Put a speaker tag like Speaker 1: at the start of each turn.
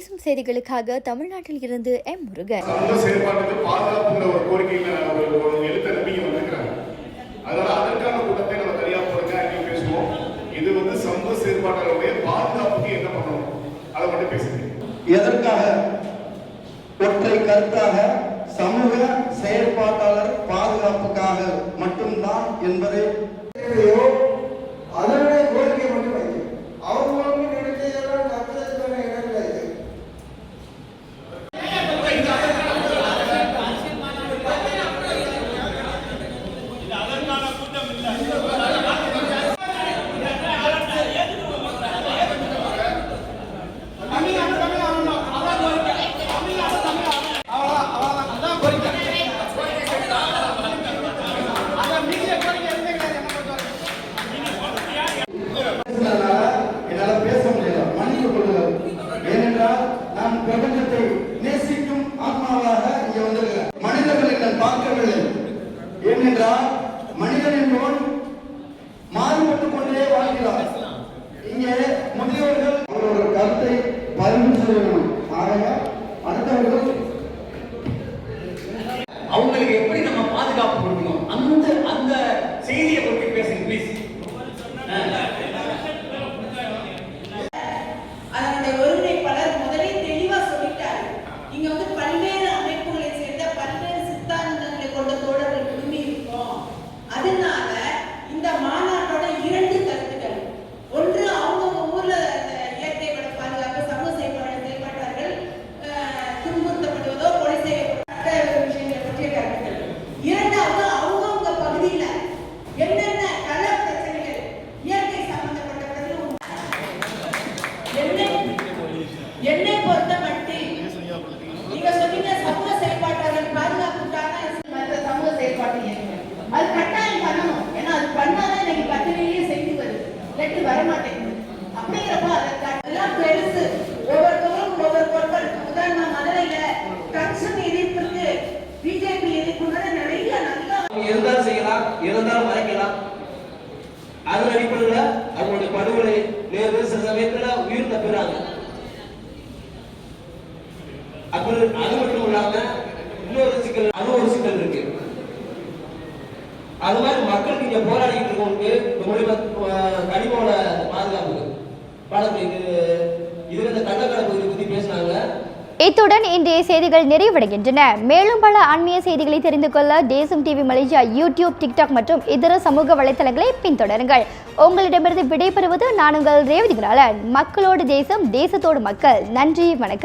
Speaker 1: தேசம் செய்திகளுக்காக தமிழ்நாட்டில் இருந்து எம் முருகன்.
Speaker 2: இது வந்து சமூக செயல்பாட்டாளருடைய பாதுகாப்புக்கு என்ன பண்ணணும்? அதை மட்டும் பேசுங்க.
Speaker 3: எதற்காக? ஒற்றை கருத்தாக சமூக செயற்பாட்டாளர் பாதுகாப்புக்காக மட்டும்தான் என்பதை ஏனென்றால் மனிதன் என்பவன் மாறுபட்டுக் கொண்டே வாழ்கிறார் இங்கே முதியோர்கள் அவரோட கருத்தை பகிர்ந்து சொல்லணும்
Speaker 4: செயல்பாட்டு இயக்கங்கள் அது கட்டாயம் பண்ணணும். ஏன்னா அது பண்ணாதான் இன்னைக்கு பத்திரிகையே செய்தி வருது. லெட்டு வர மாட்டேங்குது அப்படிங்கிறப்ப அதை எல்லாம் பெருசு. ஒவ்வொருத்தவரும் ஒவ்வொரு பொருட்கள் உதாரணமா மதுரையில கட்சம் எதிர்ப்பிற்கு பிஜேபி எதிர்ப்புன்னு நிறைய நல்லா
Speaker 5: இருந்தாலும் செய்யலாம். இருந்தாலும் மறைக்கலாம். அதன் அடிப்படையில் அவங்களுடைய படுகொலை நேர்வு சில சமயத்துல உயிர் தப்புறாங்க அப்புறம் அது மட்டும் இல்லாம இன்னொரு சிக்கல் அது ஒரு சிக்கல் இருக்கு அது மாதிரி மக்களுக்கு இங்க போராடிட்டு இருக்கவங்களுக்கு இந்த கனிமோட பாதுகாப்பு. பாடத்தில் இது இதுல இந்த கள்ளக்கடை பகுதியை பத்தி பேசினாங்க.
Speaker 1: இத்துடன் இன்றைய செய்திகள் நிறைவடைகின்றன. மேலும் பல ஆன்மீக செய்திகளை தெரிந்து கொள்ள தேசம் டிவி மலேசியா யூடியூப் டிக்டாக் மற்றும் இதர சமூக வலைத்தளங்களை பின்தொடருங்கள். உங்களிடமிருந்து விடைபெறுவது நான் உங்கள் ரேவதி மக்களோடு தேசம் தேசத்தோடு மக்கள். நன்றி வணக்கம்.